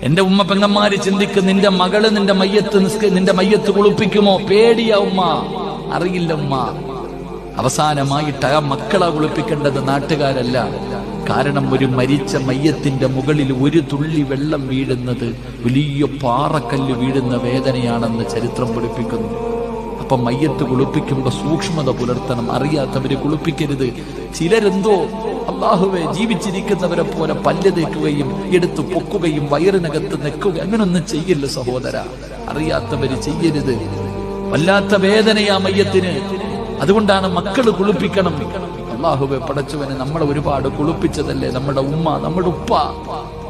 എന്റെ ഉമ്മ പെങ്ങന്മാര് ചിന്തിക്കും നിന്റെ മകൾ നിന്റെ മയ്യത്ത് നിന്റെ മയ്യത്ത് കുളിപ്പിക്കുമോ? പേടിയ ഉമ്മ. അറിയില്ല ഉമ്മ. അവസാനമായിട്ട് ആ മക്കളെ കുളിപ്പിക്കേണ്ടത് നാട്ടുകാരല്ല. കാരണം ഒരു മരിച്ച മയ്യത്തിന്റെ മുകളിൽ ഒരു തുള്ളി വെള്ളം വീഴുന്നത് വലിയ പാറക്കല്ല് വീഴുന്ന വേദനയാണെന്ന് ചരിത്രം പഠിപ്പിക്കുന്നു. അപ്പൊ മയ്യത്ത് കുളിപ്പിക്കുമ്പോ സൂക്ഷ്മത പുലർത്തണം. അറിയാത്തവര് കുളിപ്പിക്കരുത്. ചിലരെന്തോ അള്ളാഹുവെ ജീവിച്ചിരിക്കുന്നവരെ പോലെ പല്ല് തേക്കുകയും എടുത്തു പൊക്കുകയും വയറിനകത്ത് നിൽക്കുക അങ്ങനൊന്നും ചെയ്യില്ല സഹോദര. അറിയാത്തവര് ചെയ്യരുത്. വല്ലാത്ത വേദനയാ മയ്യത്തിന്. അതുകൊണ്ടാണ് മക്കൾ കുളിപ്പിക്കണം. അള്ളാഹുവെ പടച്ചവനെ നമ്മളെ ഒരുപാട് കുളിപ്പിച്ചതല്ലേ? നമ്മുടെ ഉമ്മ നമ്മുടെ ഉപ്പ.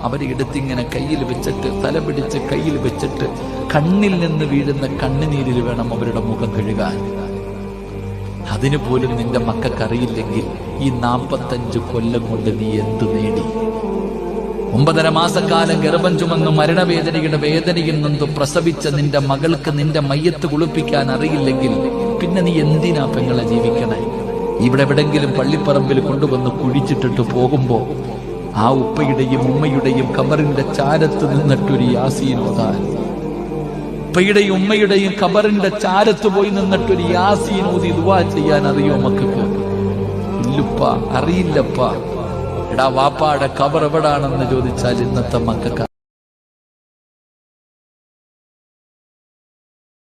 അവരെ എടുത്തിങ്ങനെ കയ്യിൽ വെച്ചിട്ട് തല പിടിച്ച് കയ്യിൽ വെച്ചിട്ട് കണ്ണിൽ നിന്ന് വീഴുന്ന കണ്ണുനീരിൽ വേണം അവരുടെ മുഖം കഴുകാൻ. അതിനു പോലും നിന്റെ മക്കൾക്കറിയില്ലെങ്കിൽ ഈ നാൽപ്പത്തഞ്ച് കൊല്ലം കൊണ്ട് നീ എന്ത് നേടി? ഒമ്പതര മാസക്കാലം ഗർഭം ചുമന്നു മരണവേദനയുടെ വേദനയിൽ നിന്നും പ്രസവിച്ച നിന്റെ മകൾക്ക് നിന്റെ മയ്യത്ത് കുളിപ്പിക്കാൻ അറിയില്ലെങ്കിൽ പിന്നെ നീ എന്തിനാ പെങ്ങളെ ജീവിക്കണേ? ഇവിടെ എവിടെങ്കിലും പള്ളിപ്പറമ്പിൽ കൊണ്ടുവന്ന് കുഴിച്ചിട്ടിട്ട് പോകുമ്പോ ആ ഉപ്പയുടെയും ഉമ്മയുടെയും കബറിന്റെ ചാരത്ത് നിന്നിട്ടൊരു യാസീൻ ഓതാൻ. ഉപ്പയുടെയും ഉമ്മയുടെയും കബറിന്റെ ചാരത്ത് പോയി നിന്നിട്ടൊരു യാസീൻ ഊതി ദുവാ ചെയ്യാൻ അറിയോ മക്കൾക്ക്? ഇല്ലുപ്പ അറിയില്ലപ്പ. എടാ വാപ്പാടെ കബർ എവിടാണെന്ന് ചോദിച്ചാൽ ഇന്നത്തെ മക്കൾക്ക്